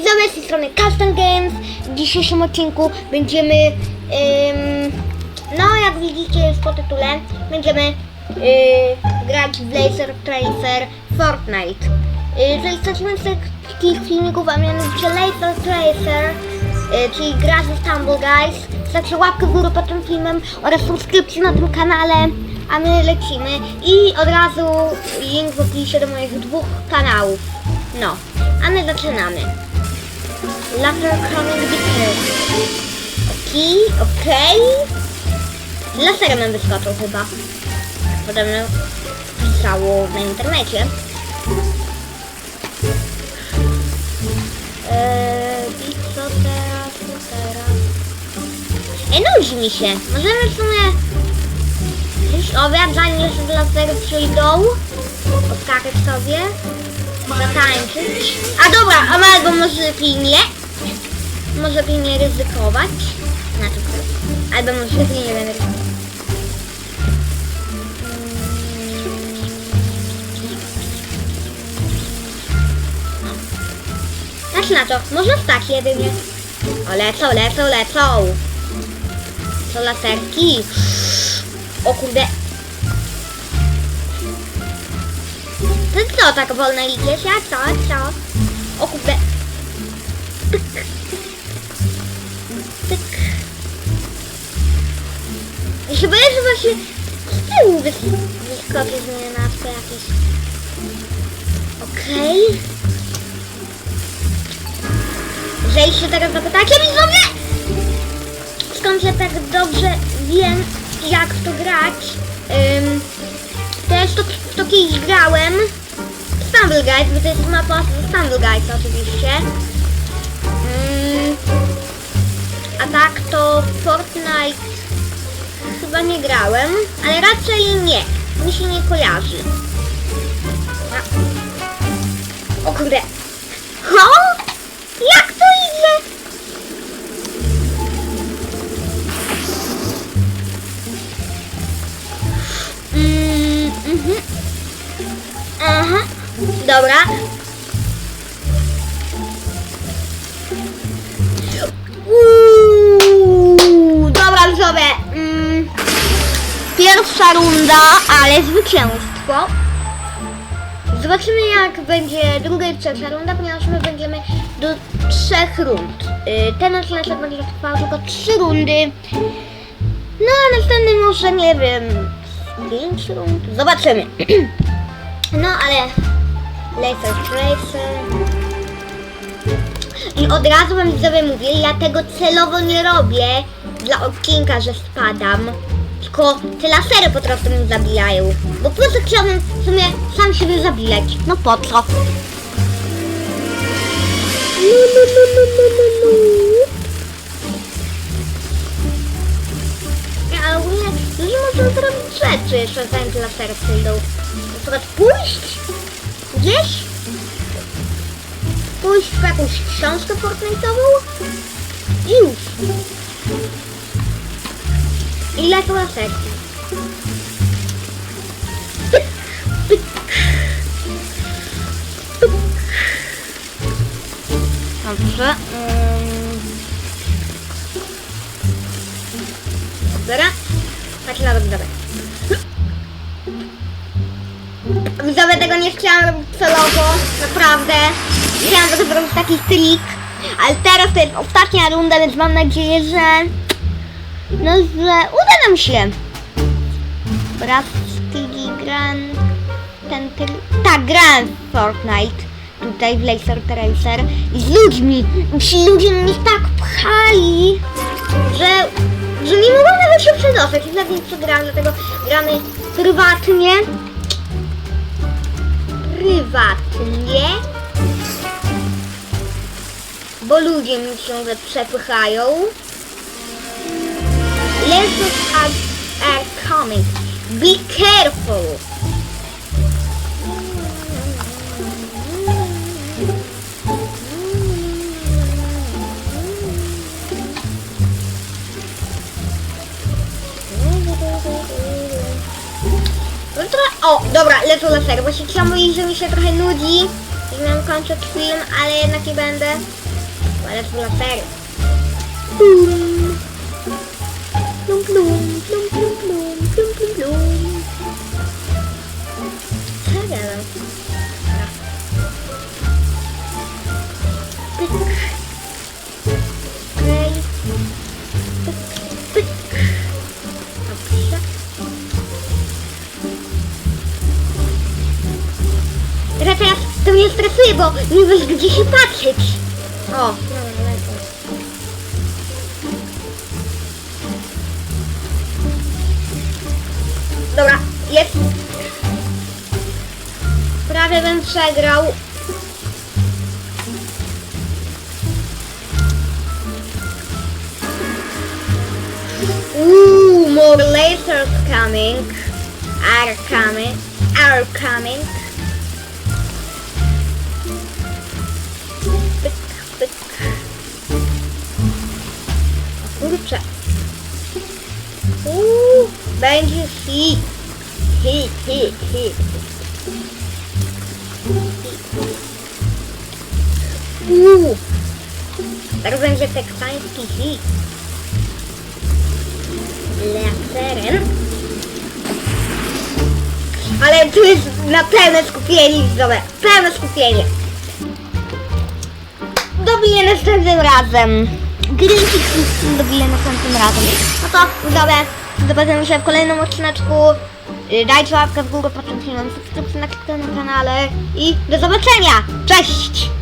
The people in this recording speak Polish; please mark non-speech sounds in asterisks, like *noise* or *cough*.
widzowie, z tej strony Custom Games. W dzisiejszym odcinku będziemy, ym, no jak widzicie już po tytule, będziemy y, grać w Laser Tracer Fortnite. Y, Jeżeli chcecie z takich filmików, a mianowicie Laser Tracer, y, czyli gra ze Stumble Guys, zostawcie łapkę w górę pod tym filmem oraz subskrypcję na tym kanale, a my lecimy. I od razu link w opisie do moich dwóch kanałów. No, a my zaczynamy. Laser coming details. Okej, okej. Laserem nam wyskoczył chyba. Podobno pisało na internecie. Eee, I co teraz, co teraz? Ej, nudzi mi się. Możemy w sumie zjeść obiad, zanim jeszcze do laseru przyjdą. Poskakać sobie. Zatańczyć. A dobra, a albo może nie. Może lepiej nie ryzykować. Znaczy, albo może lepiej nie ryzykować. Znaczy na to, można wstać jedynie. O, lecą, lecą, lecą. Są laserki. O kurde. Ty co tak wolno idziesz? Ja co, co? O kurde. Pyk. Ja się boję, że właśnie z tyłu wys- wyskoczy z mnie na to jakieś. Okej. Jeżeli się teraz zapytacie widzowie, skąd ja tak dobrze wiem, jak to grać, ym, to ja to, to kiedyś grałem Stumble Guys, bo to jest mapa z Stumble Guys oczywiście. Ym, a tak to Fortnite chyba nie grałem, ale raczej nie, mi się nie kojarzy. O kurde. Ho? Jak to idzie? Mm, mhm. Aha. Dobra. Pierwsza runda, ale zwycięstwo. Zobaczymy jak będzie druga i trzecia runda, ponieważ my będziemy do trzech rund. Yy, Ten odcinek będzie trwał tylko trzy rundy. No a następny może nie wiem pięć rund. Zobaczymy. *clears throat* No ale Laser Tracer. I od razu wam widzowie mówię, ja tego celowo nie robię dla odcinka, że spadam. Tylko te lasery po prostu mnie zabijają. Bo po prostu chciałbym w sumie sam siebie zabijać. No po co? No, no, no, no, no, no, no. Ale ogólnie ludzie można zrobić rzeczy jeszcze zanim te lasery przyjdą. Na przykład pójść gdzieś pójść w jakąś książkę Fortnite'ową i już. Pyk. Pyk. Dobrze. Dobra. Tak na dobrze. Widzowie tego nie chciałam robić celowo, naprawdę. Chciałam tylko zrobić taki trik, ale teraz to jest ostatnia runda, więc mam nadzieję, że no, że uda nam się. Bratski Grand ten tr- tak, Grand Fortnite tutaj w Laser Tracer i z ludźmi. Ci ludzie mnie tak pchali, że, że nie mogłam nawet się przedostać. I dlatego przegrałam, dlatego gramy prywatnie. Prywatnie. Bo ludzie mi ciągle przepychają. Lasers are, are coming. Be careful. No o, dobra, lecą lasery. Właśnie chciałam mówić, że mi się trochę nudzi. I miałam kończyć film, ale jednak nie będę. Ale to lasery. Plum. Pyk, pyk. Dobrze. Że teraz to mnie stresuje, bo nie wiesz gdzie się patrzeć. O, dobra, lecę. Dobra, jest. Prawie bym przegrał. Ooh, more lasers coming. Are coming. Are coming. Pyk, pyk. Kurczę. Uuu, będzie hit. Hit, hit, hit. Uuu. Teraz będzie teksański hit. Tu jest na pełne skupienie, widzowie. Pełne skupienie. Dobiję następnym razem. Greenfix dobiję następnym razem. No to, widzowie, zobaczymy się w kolejnym odcineczku. Y, Dajcie łapkę w górę, potem filmem, subskrypcję na kanale i do zobaczenia. Cześć!